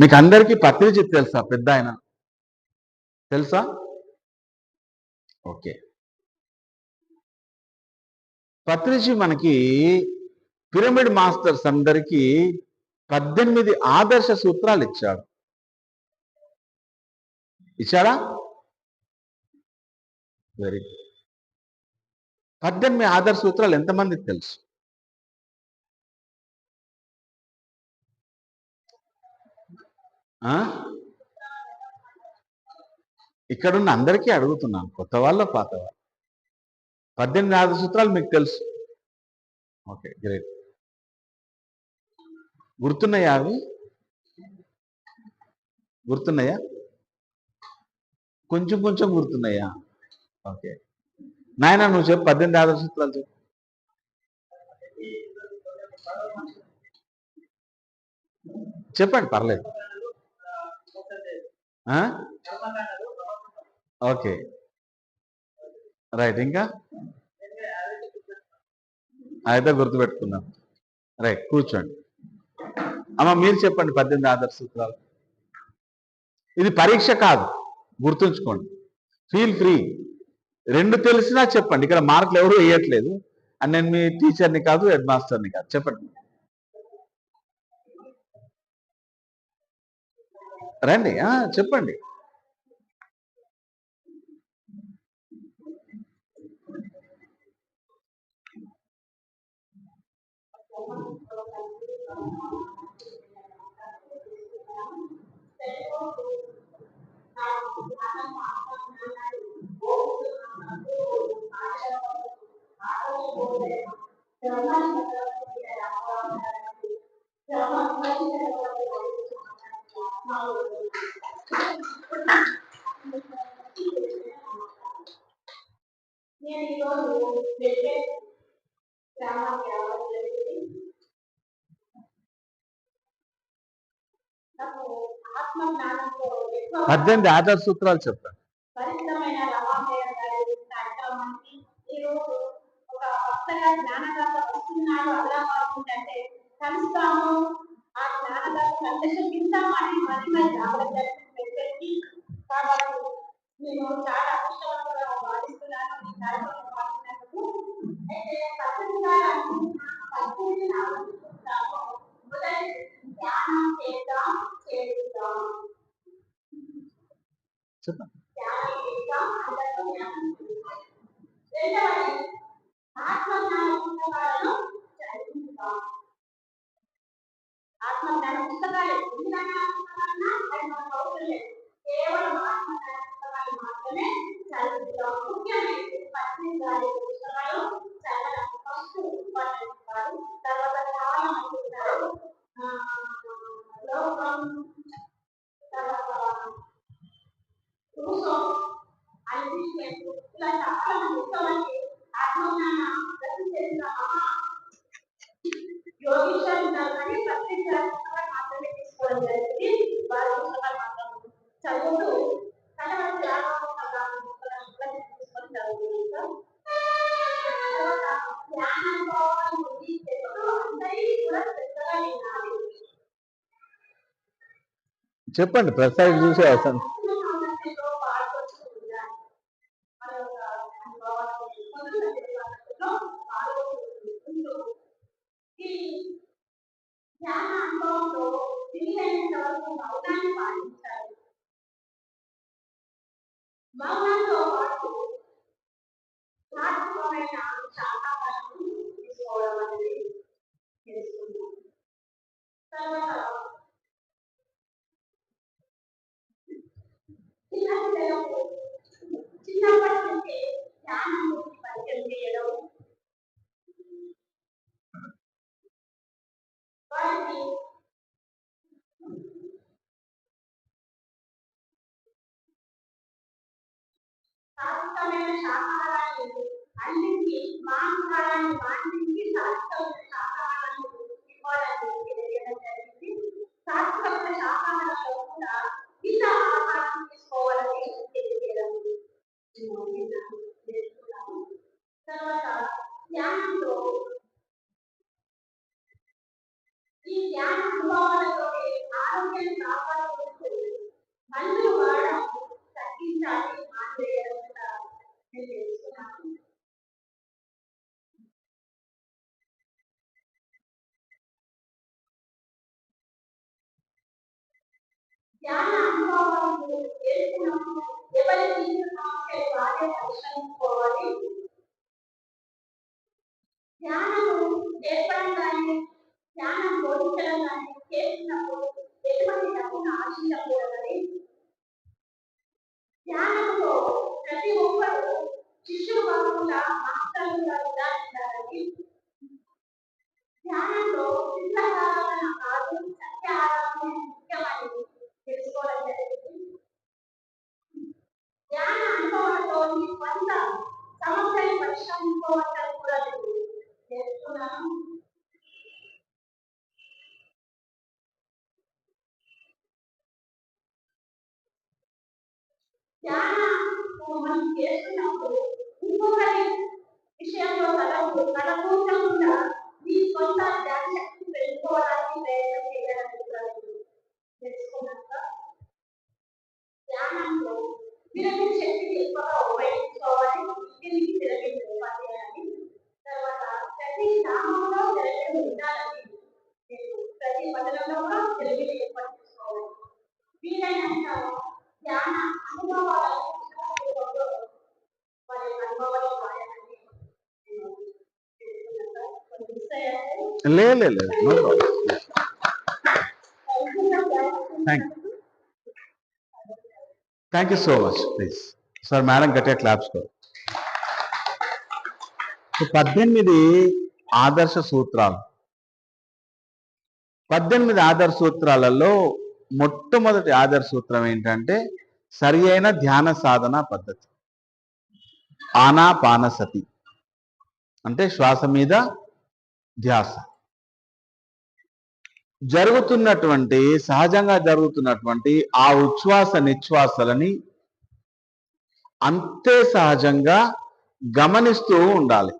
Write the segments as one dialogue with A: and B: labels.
A: మీకు అందరికీ పత్రిజిత్ తెలుసా? పెద్ద ఆయన. తెలుసా? ఓకే. పత్రిజీ మనకి పిరమిడ్ మాస్టర్స్ అందరికీ పద్దెనిమిది ఆదర్శ సూత్రాలు ఇచ్చాడు ఇచ్చాడా? Very good. పద్దెనిమిది ఆదర్శ సూత్రాలు ఎంతమందికి తెలుసు? ఇక్కడున్న అందరికీ అడుగుతున్నాను కొత్త వాళ్ళ పాత వాళ్ళు. పద్దెనిమిది ఆరు సూత్రాలు మీకు తెలుసు. Okay great. గుర్తున్నాయా అవి? గుర్తున్నాయా? కొంచెం కొంచెం గుర్తున్నాయా? ఓకే. నాయన నువ్వు చెప్పు పద్దెనిమిది ఆదర్శ సూత్రాలు చెప్పు. చెప్పండి పర్లేదు. ఓకే. రైట్ ఇంకా? అయితే గుర్తుపెట్టుకున్నాం రైట్ కూర్చోండి. అమ్మ మీరు చెప్పండి పద్దెనిమిది ఆదర్శ సూత్రాలు. ఇది పరీక్ష కాదు గుర్తుంచుకోండి. ఫీల్ ఫ్రీ రెండు తెలిసినా చెప్పండి. ఇక్కడ మార్కులు ఎవరు వేయట్లేదు. అండ్ నేను మీ టీచర్ని కాదు హెడ్ మాస్టర్ని కాదు. చెప్పండి. రండి. ఆ, చెప్పండి.
B: రావడం జరిగింది
A: సూత్రాలు
B: కాబట్టి నేను చాలా అదృష్టవంతంగా భావిస్తున్నాను ఈ కార్యక్రమం పాల్గొన్నందుకు అయితే పద్ధతిగా పద్ధతిని మొదటి ధ్యానం చేద్దాం. చేద్దాం
A: చెప్పండి.
B: ధ్యానం చేద్దాం అందరూ ధ్యానం చేద్దాం రెండవది ఆత్మజ్ఞాన పుస్తకాలను చదివిస్తాం ఆత్మజ్ఞాన పుస్తకాలు ఎందుకన్నా పుస్తకాలన్నా అది మనకు అవసరం లేదు కేవలం ఆత్మజ్ఞాన పుస్తకాలు మాత్రమే చదువుతాం ముఖ్యమైనది పత్రిక గారి పుస్తకాలు చదవడం ఫస్ట్ ఇంపార్టెంట్ కాదు తర్వాత చాలా మంది ఉన్నారు ఆ, లోకం రూసో అనిపించలేదు ఇలా చాలా మంది ఎంతోమంది ఆత్మజ్ఞాన ప్రతి చేసిన కానీ పుస్తకాలు మాత్రమే తీసుకోవడం జరిగింది వారి పుస్తకాలు మాత్రం చదువుతూ పుస్తకాలు తీసుకొని తర్వాత అందరికీ కూడా శ్రద్ధగా వినాలి
A: చెప్పండి ప్రసాద్ చూసే అవసరం
B: సాత్వికమైన శాకాహారాన్ని అందించి మాంసాహారాన్ని మాంసించి సాత్వికమైన శాకాహారాన్ని ఇవ్వాలని తెలియజేయడం జరిగింది. సాత్వికమైన శాకాహారంలో కూడా మిత ఆహారం తీసుకోవాలని తెలియజేయడం తర్వాత ధ్యానంలో ఈ ధ్యాన అనుభవాలతో ఆరోగ్యాన్ని కాపాడుకుంటూ మందులు వాడడం తగ్గించాలి మానేయాలి ధ్యాన అనుభవాలు చేసుకున్నప్పుడు ఎవరి జీవిత సమస్యలు వారే పరిష్కరించుకోవాలి ధ్యానము కానీ ధ్యానం బోధించడం కానీ చేసినప్పుడు ఎటువంటి డబ్బును ఆశించకూడదు ప్రతి గ్రామంలో విరమిడి ఉండాలని ప్రతి మండలంలో కూడా విరమిడి ఏర్పాటు చేసుకోవాలి వీలైనంత ధ్యాన అనుభవాలను రూపంలో వారి అనుభవాలు రాయాలని నేను తెలుసుకున్నాక కొన్ని మిస్ అయ్యారు
A: లే లే, లే, no problem. Thank thank you so much please sir madam గట్టిగా క్లాప్స్ పద్దెనిమిది ఆదర్శ సూత్రాలు. పద్దెనిమిది ఆదర్శ సూత్రాలలో మొట్టమొదటి ఆదర్శ సూత్రం ఏంటంటే సరి అయిన ధ్యాన సాధన పద్ధతి. ఆనాపానసతి. అంటే శ్వాస మీద ధ్యాస. జరుగుతున్నటువంటి సహజంగా జరుగుతున్నటువంటి ఆ ఉచ్ఛ్వాస నిశ్వాసలని అంతే సహజంగా గమనిస్తూ ఉండాలి.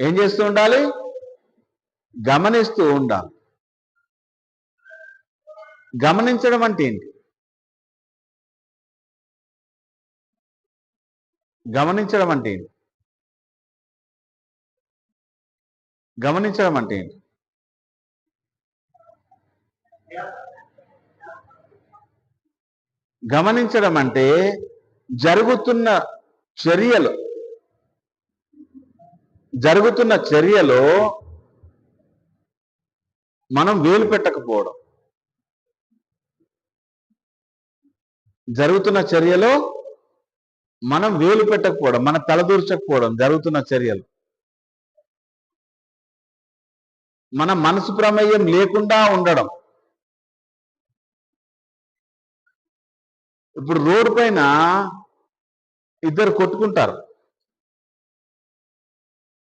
A: ఏం చేస్తూ ఉండాలి? గమనిస్తూ ఉండాలి. గమనించడం అంటే ఏంటి? గమనించడం అంటే ఏంటి? గమనించడం అంటే ఏంటి? గమనించడం అంటే జరుగుతున్న చర్యలు జరుగుతున్న చర్యలో మనం వేలు పెట్టకపోవడం. జరుగుతున్న చర్యలో మనం వేలు పెట్టకపోవడం మన తలదూర్చకపోవడం జరుగుతున్న చర్యలు. మన మనసు ప్రమేయం లేకుండా ఉండడం. ఇప్పుడు రోడ్డు పైన ఇద్దరు కొట్టుకుంటారు.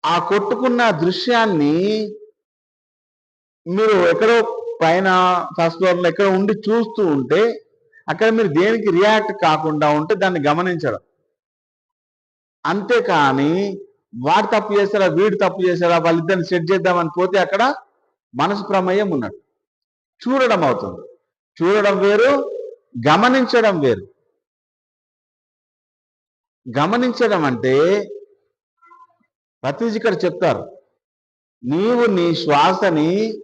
A: ఆ కొట్టుకున్న దృశ్యాన్ని మీరు ఎక్కడో పైన ఫస్ట్ ఫ్లోర్లో ఎక్కడ ఉండి చూస్తూ ఉంటే అక్కడ మీరు దేనికి రియాక్ట్ కాకుండా ఉంటే దాన్ని గమనించడం. అంతేకాని వాడు తప్పు చేశారా వీడు తప్పు చేశారా వాళ్ళిద్దరిని సెట్ చేద్దామని పోతే అక్కడ మనసు ప్రమేయం ఉన్నట్టు. చూడడం అవుతుంది. చూడడం వేరు గమనించడం వేరు. గమనించడం అంటే ప్రతిజీ ఇక్కడ చెప్తారు. నీవు నీ శ్వాసని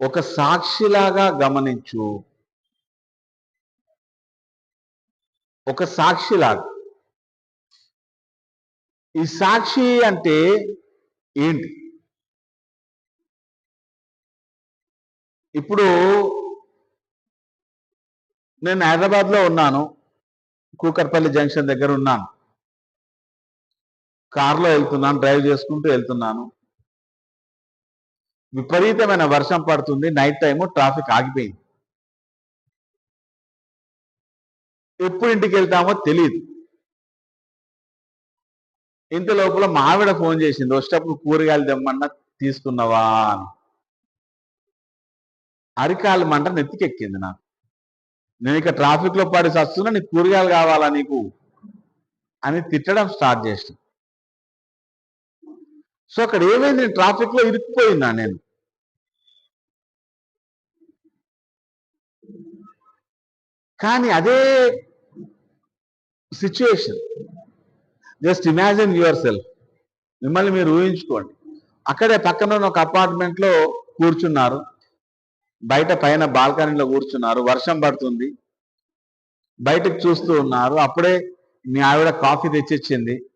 A: ఒక సాక్షిలాగా గమనించు. ఒక సాక్షిలాగా. ఈ సాక్షి అంటే ఏంటి? ఇప్పుడు నేను హైదరాబాద్లో ఉన్నాను. కూకర్పల్లి జంక్షన్ దగ్గర ఉన్నాను. కారులో వెళ్తున్నాను డ్రైవ్ చేసుకుంటూ వెళ్తున్నాను. విపరీతమైన వర్షం పడుతుంది నైట్ టైము ట్రాఫిక్ ఆగిపోయింది. ఎప్పుడు ఇంటికి వెళ్తామో తెలియదు ఇంత లోపల మా ఆవిడ ఫోన్ చేసింది వచ్చేటప్పుడు కూరగాయలు తెమ్మన్నా తీసుకున్నావా? అని. అరికాలు మంట నెత్తికెక్కింది నాకు. నేను ఇక ట్రాఫిక్లో పడి వస్తున్నా నీకు కూరగాయలు కావాలా నీకు? అని తిట్టడం స్టార్ట్ చేసిన సో అక్కడ ఏమైంది? నేను ట్రాఫిక్లో ఇరుక్కుపోయినా నేను. కానీ అదే situation just imagine yourself. మిమ్మల్ని మీరు ఊహించుకోండి. అక్కడే పక్కన ఉన్న ఒక అపార్ట్మెంట్లో కూర్చున్నారు. బయట పైన బాల్కనీలో కూర్చున్నారు. వర్షం పడుతుంది. బయటకు చూస్తూ ఉన్నారు. అప్పుడే మీ ఆవిడ కాఫీ తెచ్చిచ్చింది.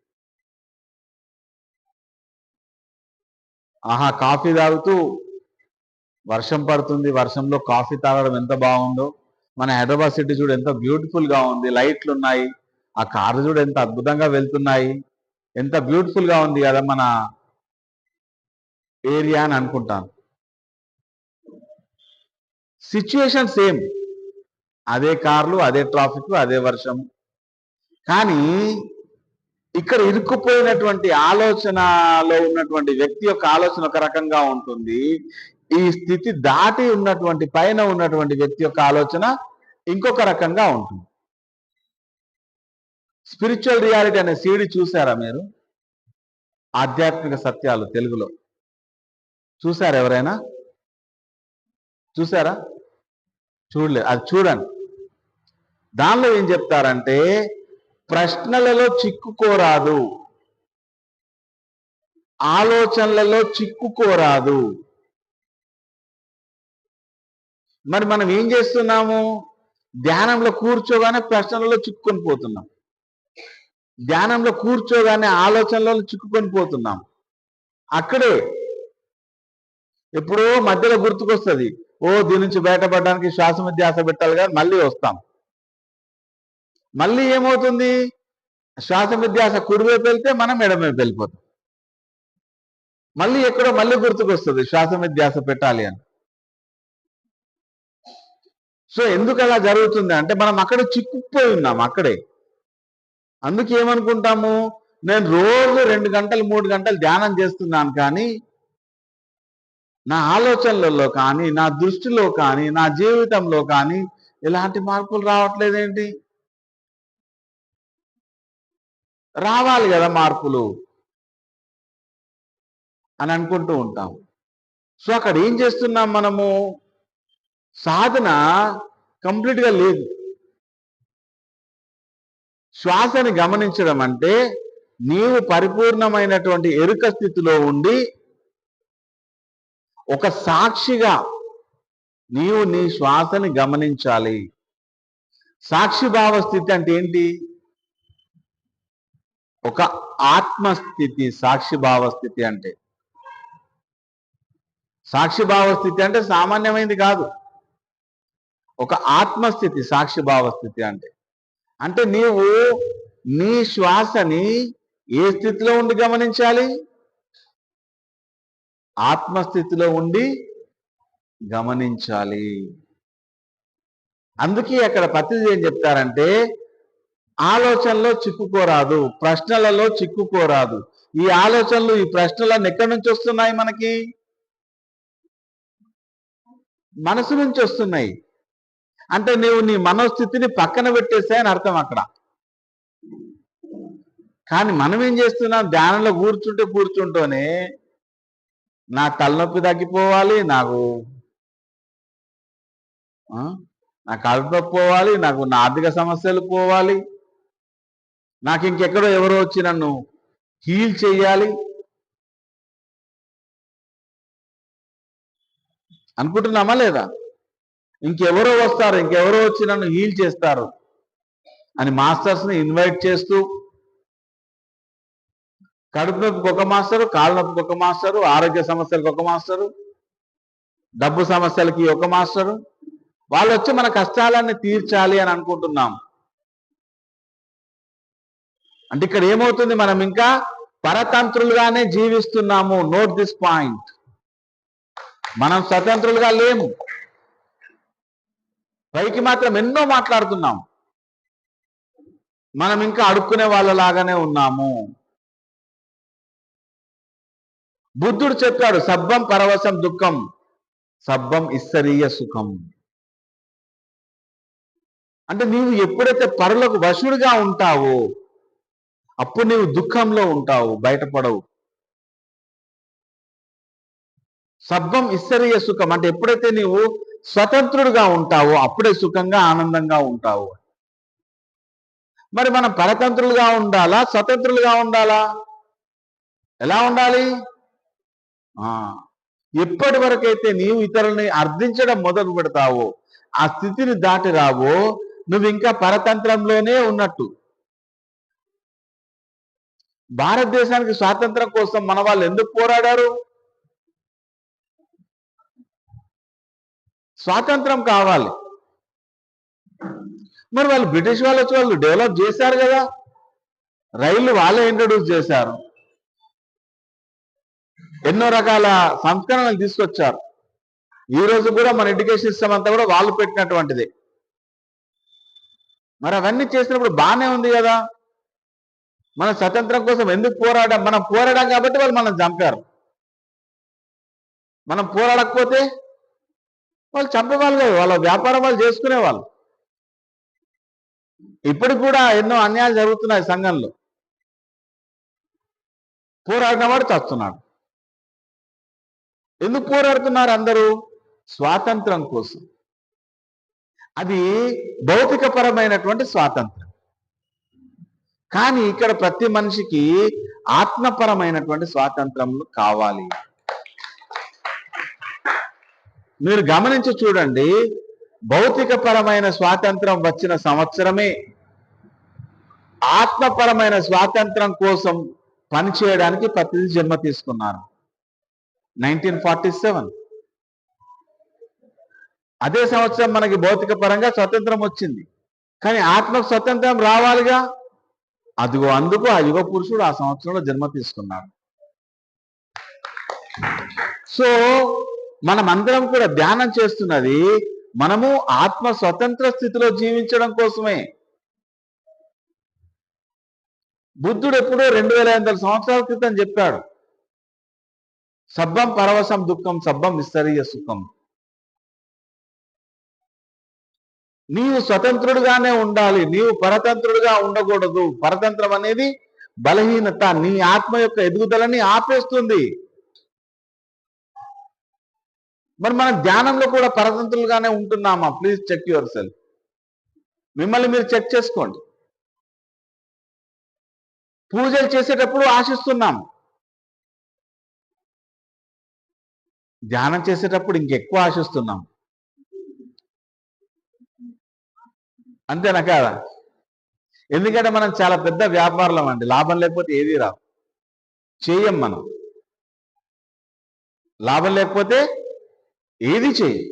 A: ఆహా కాఫీ తాగుతూ వర్షం పడుతుంది. వర్షంలో కాఫీ తాగడం ఎంత బాగుందో. మన హైదరాబాద్ సిటీ చూడు ఎంత బ్యూటిఫుల్గా ఉంది. లైట్లు ఉన్నాయి ఆ కార్లు చూడు ఎంత అద్భుతంగా వెళ్తున్నాయి. ఎంత బ్యూటిఫుల్గా ఉంది కదా మన ఏరియా అని అనుకుంటాను. Situation same. అదే కార్లు అదే ట్రాఫిక్ అదే వర్షం. కానీ ఇక్కడ ఇరుక్కుపోయినటువంటి ఆలోచనలో ఉన్నటువంటి వ్యక్తి యొక్క ఆలోచన ఒక రకంగా ఉంటుంది. ఈ స్థితి దాటి ఉన్నటువంటి పైన ఉన్నటువంటి వ్యక్తి యొక్క ఆలోచన ఇంకొక రకంగా ఉంటుంది. స్పిరిచువల్ రియాలిటీ అనే సీడీ చూసారా మీరు? ఆధ్యాత్మిక సత్యాలు తెలుగులో. చూసారా ఎవరైనా? చూసారా చూడలేదు. అది చూడండి. దానిలో ఏం చెప్తారంటే ప్రశ్నలలో చిక్కుకోరాదు. ఆలోచనలలో చిక్కుకోరాదు. మరి మనం ఏం చేస్తున్నాము? ధ్యానంలో కూర్చోగానే ప్రశ్నలలో చిక్కుకొని పోతున్నాం. ధ్యానంలో కూర్చోగానే ఆలోచనలలో చిక్కుకొని పోతున్నాం. అక్కడే ఎప్పుడో మధ్యలో గుర్తుకొస్తుంది. ఓ దీని నుంచి బయటపడడానికి శ్వాస ధ్యాస పెట్టాలి కానీ మళ్ళీ వస్తాం. మళ్ళీ ఏమవుతుంది? శ్వాస విధ్యాస కుడివైపు వెళ్తే మనం ఎడమవైపు వెళ్ళిపోతాం. మళ్ళీ ఎక్కడో మళ్ళీ గుర్తుకొస్తుంది శ్వాస విధ్యాస పెట్టాలి అని. సో ఎందుకు అలా జరుగుతుంది అంటే మనం అక్కడ చిక్కుపోయి ఉన్నాం అక్కడే. అందుకే ఏమనుకుంటాము? నేను రోజు రెండు గంటలు మూడు గంటలు ధ్యానం చేస్తున్నాను కానీ నా ఆలోచనలలో కానీ నా దృష్టిలో కానీ నా జీవితంలో కానీ ఎలాంటి మార్పులు రావట్లేదేంటి? రావాలి కదా మార్పులు అని అనుకుంటూ ఉంటాం. సో అక్కడ ఏం చేస్తున్నాం మనము? సాధన కంప్లీట్గా లేదు. శ్వాసని గమనించడం అంటే నీవు పరిపూర్ణమైనటువంటి ఎరుక స్థితిలో ఉండి ఒక సాక్షిగా నీవు నీ శ్వాసని గమనించాలి. సాక్షిభావ స్థితి అంటే ఏంటి? ఒక ఆత్మస్థితి సాక్షిభావ స్థితి అంటే. సాక్షిభావ స్థితి అంటే సామాన్యమైనది కాదు. ఒక ఆత్మస్థితి సాక్షిభావ స్థితి అంటే. అంటే నీవు నీ శ్వాసని ఏ స్థితిలో ఉండి గమనించాలి? ఆత్మస్థితిలో ఉండి గమనించాలి. అందుకే అక్కడ పత్రిక ఏం చెప్తారంటే ఆలోచనలో చిక్కుకోరాదు ప్రశ్నలలో చిక్కుకోరాదు. ఈ ఆలోచనలు ఈ ప్రశ్నలన్నీ ఎక్కడి నుంచి వస్తున్నాయి మనకి? మనసు నుంచి వస్తున్నాయి. అంటే నీవు నీ మనోస్థితిని పక్కన పెట్టేసాయని అర్థం అక్కడ. కానీ మనం ఏం చేస్తున్నాం? ధ్యానంలో కూర్చుంటే కూర్చుంటూనే నా తలనొప్పి తగ్గిపోవాలి నాకు నా కడుపు పోవాలి నాకు నా ఆర్థిక సమస్యలు పోవాలి. నాకు ఇంకెక్కడో ఎవరో వచ్చి నన్ను హీల్ చేయాలి అనుకుంటున్నామా లేదా? ఇంకెవరో వస్తారు ఇంకెవరో వచ్చి నన్ను హీల్ చేస్తారు అని మాస్టర్స్ని ఇన్వైట్ చేస్తూ కడుపు నొప్పికి ఒక మాస్టరు కాళ్ళ నొప్పికి ఒక మాస్టరు ఆరోగ్య సమస్యలకు ఒక మాస్టరు డబ్బు సమస్యలకి ఒక మాస్టరు. వాళ్ళు వచ్చి మన కష్టాలన్నీ తీర్చాలి అని అనుకుంటున్నాం. అంటే ఇక్కడ ఏమవుతుంది? మనం ఇంకా పరతంత్రులుగానే జీవిస్తున్నాము. నోట్ దిస్ పాయింట్ మనం స్వతంత్రులుగా లేము. పైకి మాత్రం ఎన్నో మాట్లాడుతున్నాం. మనం ఇంకా అడుక్కునే వాళ్ళలాగానే ఉన్నాము. బుద్ధుడు చెప్పాడు సబ్బం పరవశం దుఃఖం. సబ్బం ఇస్సరీయ సుఖం. అంటే నీవు ఎప్పుడైతే పరులకు వశుడిగా ఉంటావో అప్పుడు నీవు దుఃఖంలో ఉంటావు బయటపడవు. సబ్బం ఇస్సరీయ సుఖం. అంటే ఎప్పుడైతే నీవు స్వతంత్రుడుగా ఉంటావో అప్పుడే సుఖంగా ఆనందంగా ఉంటావు. మరి మనం పరతంత్రులుగా ఉండాలా? స్వతంత్రులుగా ఉండాలా? ఎలా ఉండాలి? ఆ ఎప్పటి వరకైతే నీవు ఇతరుల్ని అర్థించడం మొదలు పెడతావో ఆ స్థితిని దాటి రావో నువ్వు ఇంకా పరతంత్రంలోనే ఉన్నట్టు. భారతదేశానికి స్వాతంత్రం కోసం మన వాళ్ళు ఎందుకు పోరాడారు? స్వాతంత్రం కావాలి. మరి వాళ్ళు బ్రిటిష్ వాళ్ళు వచ్చి వాళ్ళు డెవలప్ చేశారు కదా. రైళ్ళు వాళ్ళే ఇంట్రడ్యూస్ చేశారు. ఎన్నో రకాల సంస్కరణలు తీసుకొచ్చారు. ఈ రోజు కూడా మన ఎడ్యుకేషన్ సిస్టమ్ అంతా కూడా వాళ్ళు పెట్టినటువంటిది. మరి అవన్నీ చేసినప్పుడు బాగానే ఉంది కదా. మన స్వతంత్రం కోసం ఎందుకు పోరాడాం మనం పోరాడాం కాబట్టి వాళ్ళు మనం చంపారు. మనం పోరాడకపోతే వాళ్ళు చంపేవాళ్ళు కాదు వాళ్ళ వ్యాపారం వాళ్ళు చేసుకునేవాళ్ళు. ఇప్పటికి కూడా ఎన్నో అన్యాయాలు జరుగుతున్నాయి సంఘంలో. పోరాడిన వాడు చస్తున్నాడు. ఎందుకు పోరాడుతున్నారు అందరూ? స్వాతంత్రం కోసం. అది భౌతికపరమైనటువంటి స్వాతంత్రం. కానీ ఇక్కడ ప్రతి మనిషికి ఆత్మపరమైనటువంటి స్వాతంత్రములు కావాలి. మీరు గమనించి చూడండి భౌతికపరమైన స్వాతంత్రం వచ్చిన సంవత్సరమే ఆత్మపరమైన స్వాతంత్రం కోసం పనిచేయడానికి ప్రతిది జన్మ తీసుకున్నారు. Nineteen forty seven. అదే సంవత్సరం మనకి భౌతిక పరంగా స్వతంత్రం వచ్చింది. కానీ ఆత్మకు స్వతంత్రం రావాలిగా? అదిగో అందుకు ఆ యుగ పురుషుడు ఆ సంవత్సరంలో జన్మ తీసుకున్నాడు. సో మనమందరం కూడా ధ్యానం చేస్తున్నది మనము ఆత్మ స్వతంత్ర స్థితిలో జీవించడం కోసమే. బుద్ధుడు ఎప్పుడో రెండు వేల ఐదు వందల సంవత్సరాల క్రితం చెప్పాడు సబ్బం పరవశం దుఃఖం సబ్బం విస్తరీయ సుఖం. నీవు స్వతంత్రుడుగానే ఉండాలి. నీవు పరతంత్రుడుగా ఉండకూడదు. పరతంత్రం అనేది బలహీనత. నీ ఆత్మ యొక్క ఎదుగుదలని ఆపేస్తుంది. మరి మనం ధ్యానంలో కూడా పరతంత్రులుగానే ఉంటున్నామా? ప్లీజ్ చెక్ యువర్ సెల్ఫ్ మిమ్మల్ని మీరు చెక్ చేసుకోండి. పూజలు చేసేటప్పుడు ఆశిస్తున్నాం. ధ్యానం చేసేటప్పుడు ఇంకెక్కువ ఆశిస్తున్నాం. అంతేనా కాదా? ఎందుకంటే మనం చాలా పెద్ద వ్యాపారులం అండి. లాభం లేకపోతే ఏది రావు చేయం మనం. లాభం లేకపోతే ఏది చేయం.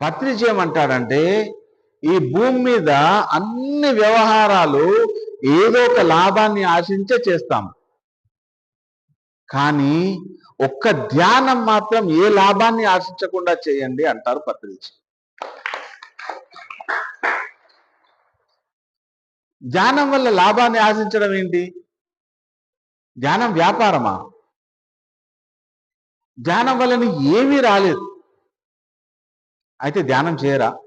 A: పత్రి చేయమంటాడంటే ఈ భూమి మీద అన్ని వ్యవహారాలు ఏదో ఒక లాభాన్ని ఆశించే చేస్తాం. కానీ ఒక్క ధ్యానం మాత్రం ఏ లాభాన్ని ఆశించకుండా చేయండి అంటారు పత్రిజీ ధ్యానం వల్ల లాభాన్ని ఆశించడం ఏంటి? ధ్యానం వ్యాపారమా? ధ్యానం వల్ల ఏమీ రాలేదు. అయితే ధ్యానం చేయరా?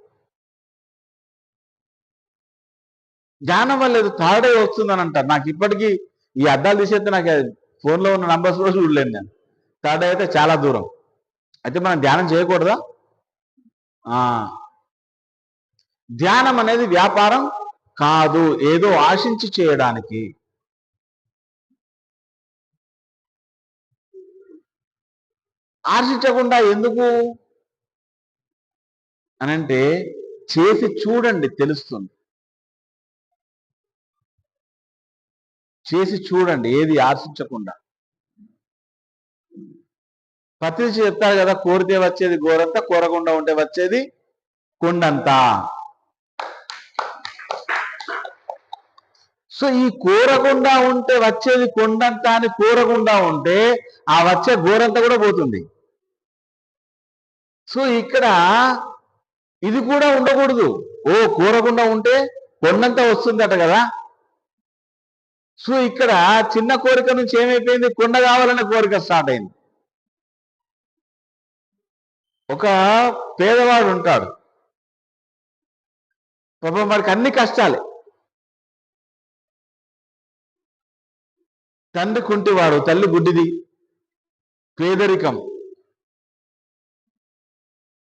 A: ధ్యానం వల్ల ఏదో థర్డ్ ఐ వస్తుందని అంటారు నాకు ఇప్పటికీ ఈ అద్దాలు తీసేస్తే నాకు ఫోన్లో ఉన్న నంబర్స్ కూడా చూడలేను నేను. థర్డ్ ఐ అయితే చాలా దూరం. అయితే మనం ధ్యానం చేయకూడదా? ఆ. ధ్యానం అనేది వ్యాపారం కాదు ఏదో ఆశించి చేయడానికి. ఆశించకుండా ఎందుకు? అనంటే చేసి చూడండి తెలుస్తుంది. చేసి చూడండి ఏది ఆశించకుండా. ప్రతి చెప్తారు కదా కోరితే వచ్చేది గోరంత కోరకుండా ఉంటే వచ్చేది కొండంతా. సో ఈ కోరకుండా ఉంటే వచ్చేది కొండంత అని కోరకుండా ఉంటే ఆ వచ్చే గోరంత కూడా పోతుంది. సో ఇక్కడ ఇది కూడా ఉండకూడదు. ఓ కోరకుండా ఉంటే కొండంత వస్తుందట కదా. సో ఇక్కడ చిన్న కోరిక నుంచి ఏమైపోయింది? కొండ కావాలనే కోరిక స్టార్ట్ అయింది. ఒక పేదవాడు ఉంటాడు. పాపం వాడికి అన్ని కష్టాలే. తండ్రి కుంటివాడు తల్లి గుడ్డిది పేదరికం.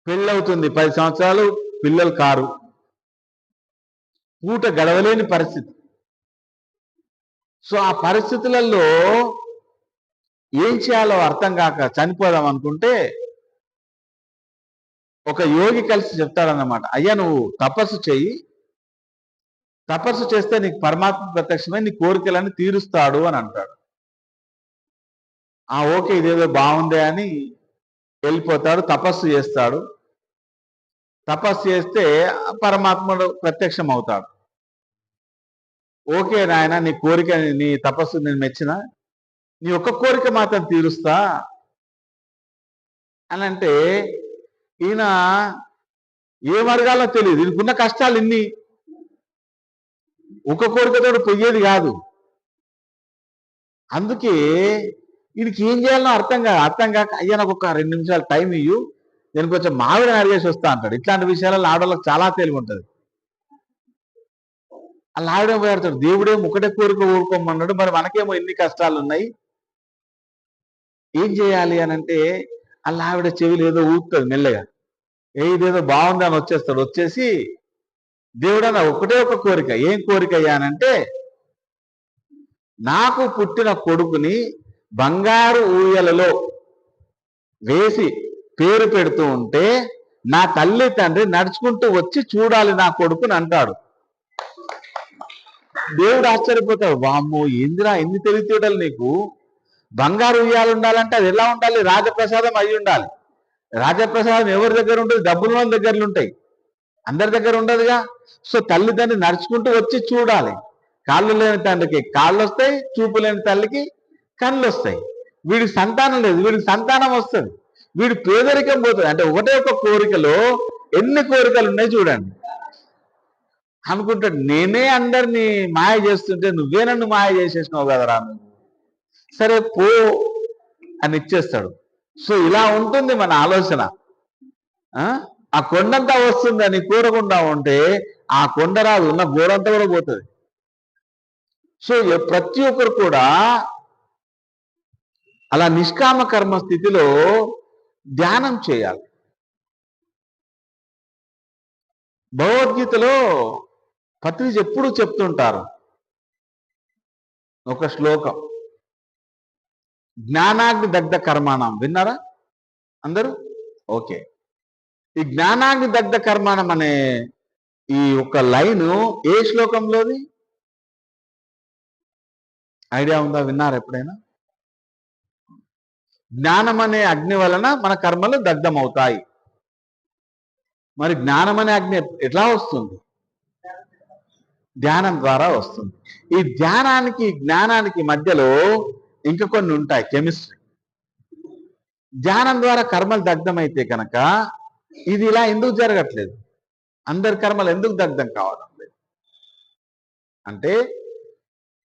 A: పెళ్ళవుతుంది. పది సంవత్సరాలు పిల్లలు కారు. పూట గడవలేని పరిస్థితి. సో ఆ పరిస్థితులలో ఏం చేయాలో అర్థం కాక చనిపోదాం అనుకుంటే ఒక యోగి కలిసి చెప్తాడన్నమాట. అయ్యా నువ్వు తపస్సు చెయ్యి. తపస్సు చేస్తే నీకు పరమాత్మ ప్రత్యక్షమై నీ కోరికలన్నీ తీరుస్తాడు అని అంటాడు. ఆ ఓకే ఇదేదో బాగుందే అని వెళ్ళిపోతాడు తపస్సు చేస్తాడు. తపస్సు చేస్తే పరమాత్ముడు ప్రత్యక్షం అవుతాడు. ఓకే నాయన నీ కోరిక నీ తపస్సు నేను మెచ్చిన నీ ఒక్క కోరిక మాత్రం తీరుస్తా అని అంటే ఈయన ఏ మార్గాలో తెలియదు. ఈయనకున్న కష్టాలు ఇన్ని. ఒక కోరికతో పోయేది కాదు. అందుకే వీడికి ఏం చేయాలనో అర్థం కాదు అర్థం కాక అయ్యా నాకు ఒక రెండు నిమిషాలు టైం ఇయ్యు నేను కొంచెం మావిడని అడిగేసి వస్తా అంటాడు. ఇట్లాంటి విషయాలలో ఆడవాళ్ళకి చాలా తెలివి ఉంటుంది అలా ఆవిడే పోయాడతాడు దేవుడే ఒకటే కోరిక ఊరుకోమన్నాడు మరి మనకేమో ఎన్ని కష్టాలు ఉన్నాయి ఏం చేయాలి అని అంటే అలా ఆవిడ చెవిలు ఏదో ఊపుతుంది మెల్లగా. ఏ ఇదేదో బాగుంది అని వచ్చేస్తాడు. వచ్చేసి దేవుడన్న ఒకటే ఒక కోరిక. ఏం కోరిక అయ్యానంటే నాకు పుట్టిన కొడుకుని బంగారు ఊయలలో వేసి పేరు పెడుతూ ఉంటే నా తల్లి తండ్రి నడుచుకుంటూ వచ్చి చూడాలి నా కొడుకుని అంటాడు. దేవుడు ఆశ్చర్యపోతాడు. వామ్మో ఇందిరా ఎన్ని తెలివితేటలు నీకు? బంగారు ఉయ్యాలు ఉండాలంటే అది ఎలా ఉండాలి? రాజప్రసాదం అయి ఉండాలి. రాజప్రసాదం ఎవరి దగ్గర ఉంటుంది? డబ్బులు వాళ్ళ దగ్గరలు ఉంటాయి. అందరి దగ్గర ఉండదుగా. సో తల్లిదండ్రి నడుచుకుంటూ వచ్చి చూడాలి. కాళ్ళు లేని తండ్రికి కాళ్ళు వస్తాయి చూపు లేని తల్లికి కళ్ళు వస్తాయి. వీడికి సంతానం లేదు వీడికి సంతానం వస్తుంది. వీడి పేదరికం పోతుంది. అంటే ఒకటే ఒక కోరికలో ఎన్ని కోరికలు ఉన్నాయి చూడండి. అనుకుంటాడు నేనే అందరినీ మాయ చేస్తుంటే నువ్వే నన్ను మాయ చేసేసినావు కదరా నువ్వు సరే పో అని ఇచ్చేస్తాడు. సో ఇలా ఉంటుంది మన ఆలోచన. ఆ? ఆ కొండంతా వస్తుందని కోరకుండా ఉంటే ఆ కొండరాదు ఉన్న గోరంతా కూడా పోతుంది. సో ప్రతి ఒక్కరు కూడా అలా నిష్కామ కర్మ స్థితిలో ధ్యానం చేయాలి. భగవద్గీతలో పత్రిజ ఎప్పుడు చెప్తుంటారు. ఒక శ్లోకం. జ్ఞానాగ్ని దగ్ధ కర్మాణం విన్నారా? అందరూ? ఓకే. ఈ జ్ఞానాగ్ని దగ్ధ కర్మాణం అనే ఈ ఒక లైను ఏ శ్లోకంలోది? ఐడియా ఉందా? విన్నారు ఎప్పుడైనా? జ్ఞానం అనే అగ్ని వలన మన కర్మలు దగ్ధమవుతాయి. మరి జ్ఞానం అనే అగ్ని ఎట్లా వస్తుంది? ధ్యానం ద్వారా వస్తుంది. ఈ ధ్యానానికి జ్ఞానానికి మధ్యలో ఇంకా కొన్ని ఉంటాయి కెమిస్ట్రీ. ధ్యానం ద్వారా కర్మలు దగ్ధమైతే కనుక ఇది ఇలా ఎందుకు జరగట్లేదు? అందరి కర్మలు ఎందుకు దగ్ధం కావడం లేదు అంటే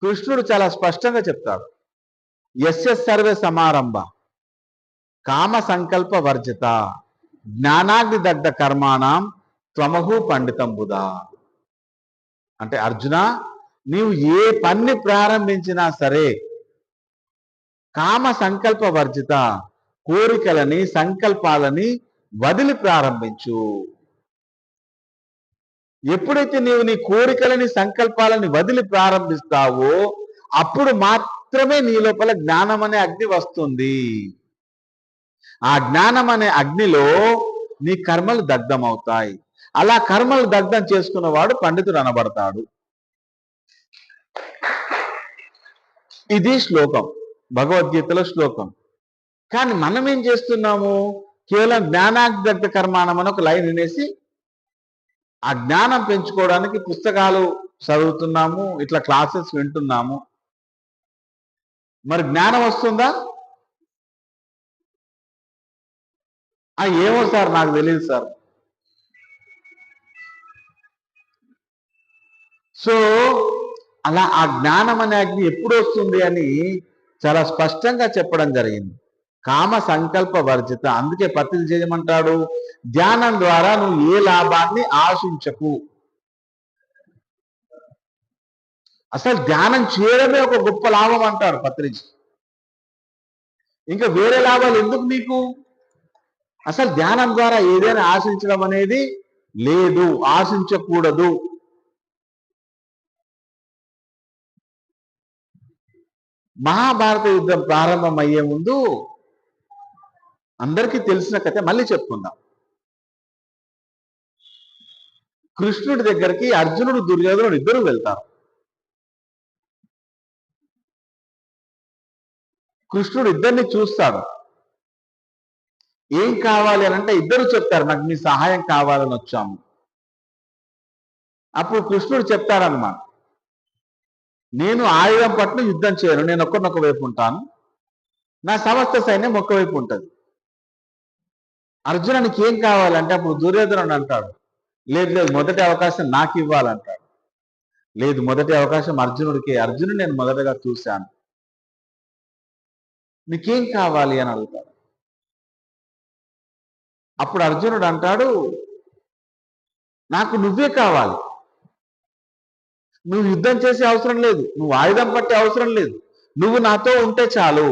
A: కృష్ణుడు చాలా స్పష్టంగా చెప్తాడు ఎస్ఎస్ సర్వే సమారంభ కామ సంకల్ప వర్జిత జ్ఞానాగ్ని దగ్ధ కర్మాణం త్వమహు పండితం బుధా. అంటే అర్జున నీవు ఏ పని ప్రారంభించినా సరే కామ సంకల్ప వర్జిత కోరికలని సంకల్పాలని వదిలి ప్రారంభించు. ఎప్పుడైతే నీవు నీ కోరికలని సంకల్పాలని వదిలి ప్రారంభిస్తావో అప్పుడు మాత్రమే నీ లోపల జ్ఞానం అనే అగ్ని వస్తుంది. ఆ జ్ఞానం అనే అగ్నిలో నీ కర్మలు దగ్ధమవుతాయి. అలా కర్మలు దగ్ధం చేసుకున్నవాడు పండితుడు అనబడతాడు. ఇది శ్లోకం. భగవద్గీతలో శ్లోకం. కానీ మనం ఏం చేస్తున్నాము? కేవలం జ్ఞానాగ్దగ్ధ కర్మాణం అని ఒక లైన్ వినేసి ఆ జ్ఞానం పెంచుకోవడానికి పుస్తకాలు చదువుతున్నాము ఇట్లా క్లాసెస్ వింటున్నాము. మరి జ్ఞానం వస్తుందా? ఆ ఏమో సార్ నాకు తెలియదు సార్. సో అలా ఆ జ్ఞానం అనే అగ్ని ఎప్పుడు వస్తుంది అని చాలా స్పష్టంగా చెప్పడం జరిగింది. కామ సంకల్ప వర్జిత అందుకే పత్రిక చేయమంటాడు ధ్యానం ద్వారా నువ్వు ఏ లాభాన్ని ఆశించకు. అసలు ధ్యానం చేయడమే ఒక గొప్ప లాభం అంటాడు పత్రిక. ఇంకా వేరే లాభాలు ఎందుకు నీకు? అసలు ధ్యానం ద్వారా ఏదైనా ఆశించడం అనేది లేదు. ఆశించకూడదు. మహాభారత యుద్ధం ప్రారంభమయ్యే ముందు అందరికీ తెలిసిన కథ మళ్ళీ చెప్పుకుందాం. కృష్ణుడి దగ్గరికి అర్జునుడు దుర్యోధనుడు ఇద్దరు వెళ్తారు. కృష్ణుడు ఇద్దరిని చూస్తాడు. ఏం కావాలి అని అంటే ఇద్దరు చెప్తారు నాకు మీ సహాయం కావాలని వచ్చాము. అప్పుడు కృష్ణుడు చెప్తాడనమాట నేను ఆయుధం పట్ల యుద్ధం చేయను నేను ఒక్కరినొక వైపు ఉంటాను. నా సమస్త సైన్యం ఒక్క వైపు ఉంటుంది. అర్జునునికి ఏం కావాలంటే అప్పుడు దుర్యోధనుడు అంటాడు లేదు లేదు మొదటి అవకాశం నాకు ఇవ్వాలంటాడు. లేదు మొదటి అవకాశం అర్జునుడికి అర్జునుడు నేను మొదటగా చూశాను. నీకేం కావాలి అని అడుగుతాడు. అప్పుడు అర్జునుడు అంటాడు నాకు నువ్వే కావాలి. నువ్వు యుద్ధం చేసే అవసరం లేదు నువ్వు ఆయుధం పట్టే అవసరం లేదు. నువ్వు నాతో ఉంటే చాలు.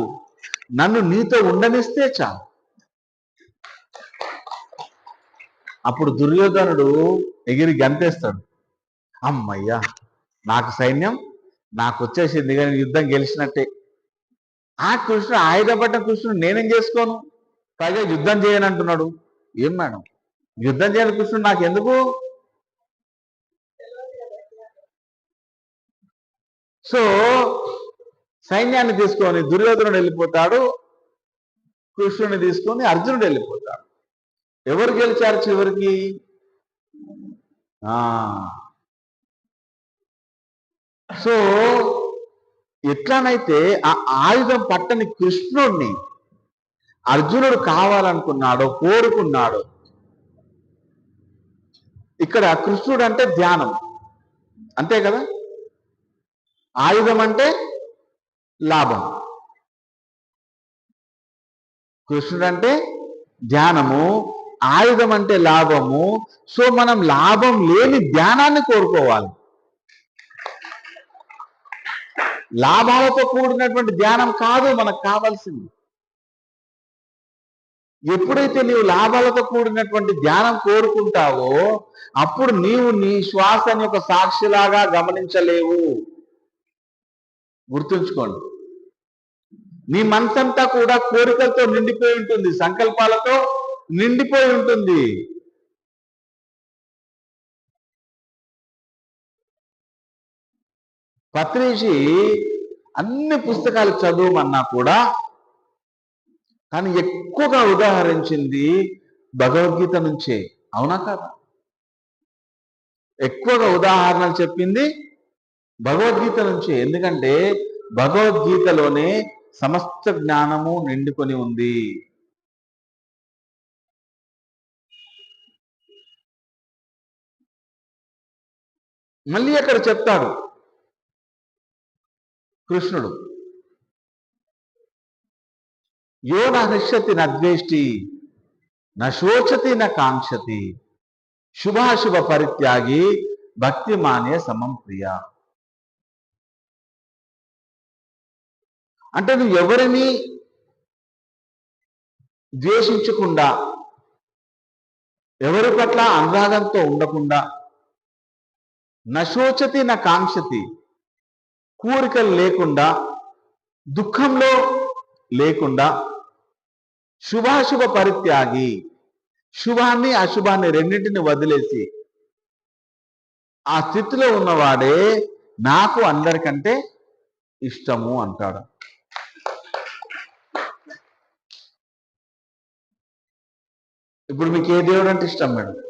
A: నన్ను నీతో ఉండనిస్తే చాలు. అప్పుడు దుర్యోధనుడు ఎగిరి గంతేస్తాడు. అమ్మయ్యా నాకు సైన్యం నాకు వచ్చేసింది కానీ యుద్ధం గెలిచినట్టే. ఆ కృష్ణుడు ఆయుధపడ్డ కృష్ణుడు నేనేం చేసుకోను? పైగా యుద్ధం చేయను అంటున్నాడు. ఏం మేడం? యుద్ధం చేయని కృష్ణుడు నాకు ఎందుకు సో సైన్యాన్ని తీసుకొని దుర్యోధనుడు వెళ్ళిపోతాడు కృష్ణుని తీసుకొని అర్జునుడు వెళ్ళిపోతాడు. ఎవరు గెలిచారు చివరికి? సో ఎట్లానైతే ఆ ఆయుధం పట్టని కృష్ణుడిని అర్జునుడు కావాలనుకున్నాడో కోరుకున్నాడో ఇక్కడ కృష్ణుడు అంటే ధ్యానం. అంతే కదా? ఆయుధం అంటే లాభం. కృష్ణుడు అంటే ధ్యానము. ఆయుధం అంటే లాభము. సో మనం లాభం లేని ధ్యానాన్ని కోరుకోవాలి. లాభాలతో కూడినటువంటి ధ్యానం కాదు మనకు కావాల్సింది. ఎప్పుడైతే నీవు లాభాలతో కూడినటువంటి ధ్యానం కోరుకుంటావో అప్పుడు నీవు నీ శ్వాసని ఒక సాక్షిలాగా గమనించలేవు. గుర్తుంచుకోండి. నీ మనసంతా కూడా కోరికలతో నిండిపోయి ఉంటుంది సంకల్పాలతో. నిండిపోయి ఉంటుంది. పత్రిషి అన్ని పుస్తకాలు చదువుమన్నా కూడా కానీ ఎక్కువగా ఉదాహరించింది భగవద్గీత నుంచే. అవునా కాదా? ఎక్కువగా ఉదాహరణలు చెప్పింది భగవద్గీత నుంచే. ఎందుకంటే భగవద్గీతలోనే సమస్త జ్ఞానము నిండుకొని ఉంది. మళ్ళీ అక్కడ చెప్తాడు. కృష్ణుడు యో న నద్వేష్టి నశోచతి న కాంక్షతి శుభాశుభ పరిత్యాగి భక్తి మానే సమం ప్రియ. అంటే నువ్వు ఎవరిని ద్వేషించకుండా ఎవరి పట్ల అనురాగంతో ఉండకుండా నశోచతి నా కాంక్షతి. కోరికలు లేకుండా దుఃఖంలో లేకుండా శుభాశుభ పరిత్యాగి శుభాన్ని అశుభాన్ని రెండింటిని వదిలేసి ఆ స్థితిలో ఉన్నవాడే నాకు అందరికంటే ఇష్టము అంటాడు. ఇప్పుడు మీకు ఏ దేవుడు అంటే ఇష్టం మేడం.